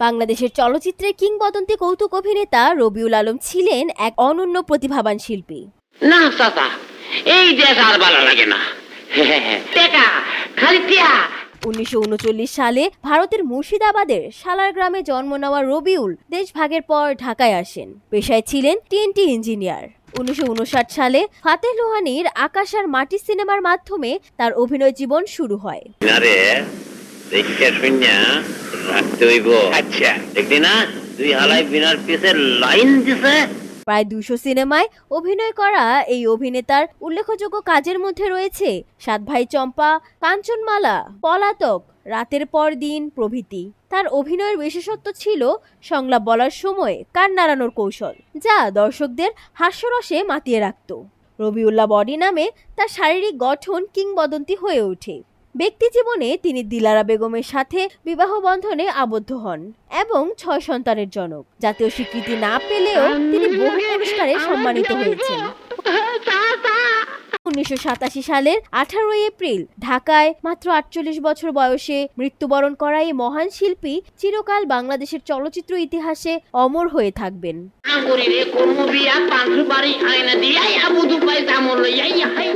বাংলাদেশের চলচ্চিত্রের কিংবদন্তি কৌতুক অভিনেতা রবিউল আলম ছিলেন এক অনন্য প্রতিভাবান শিল্পী। না চাচা এই দেশ আর ভালো লাগে না। টেকা খালি টিয়া। উনিশশো সালে ভারতের মুর্শিদাবাদের সালার গ্রামে জন্ম নেওয়া রবিউল দেশভাগের পর ঢাকায় আসেন। পেশায় ছিলেন টিএনটি ইঞ্জিনিয়ার। উনিশশো উনষাট সালে ফাতেহ লোহানির আকাশ আর মাটি সিনেমার মাধ্যমে তার অভিনয় জীবন শুরু হয়। রাখতে হইব। আচ্ছা। দেখলি না? তুই হালাই বিনার পিছে লাইন দিছে প্রায় দুশো সিনেমায় অভিনয় করা এই অভিনেতার উল্লেখযোগ্য কাজের মধ্যে রয়েছে সাত ভাই চম্পা কাঞ্চনমালা পলাতক রাতের পর দিন প্রভৃতি। তার অভিনয়ের বিশেষত্ব ছিল সংলাপ বলার সময় কান নাড়ানোর কৌশল যা দর্শকদের হাস্যরসে মাতিয়ে রাখত। রবিউল্লাহ বডি নামে তার শারীরিক গঠন কিংবদন্তি হয়ে ওঠে। ব্যক্তি জীবনে তিনি দিলারা বেগমের সাথে বিবাহ বন্ধনে আবদ্ধ হন এবং ছয় সন্তানের জনক। জাতীয় স্বীকৃতি না পেলেও তিনি বহু পুরস্কারে সম্মানিত হয়েছেন। উনিশশো সাতাশি সালের আঠারোই এপ্রিল ঢাকায় মাত্র আটচল্লিশ বছর বয়সে মৃত্যুবরণ করা এই মহান শিল্পী চিরকাল বাংলাদেশের চলচ্চিত্র ইতিহাসে অমর হয়ে থাকবেন। আয়না দিয়াই আবু দুবাই দামল লইয়াই হাই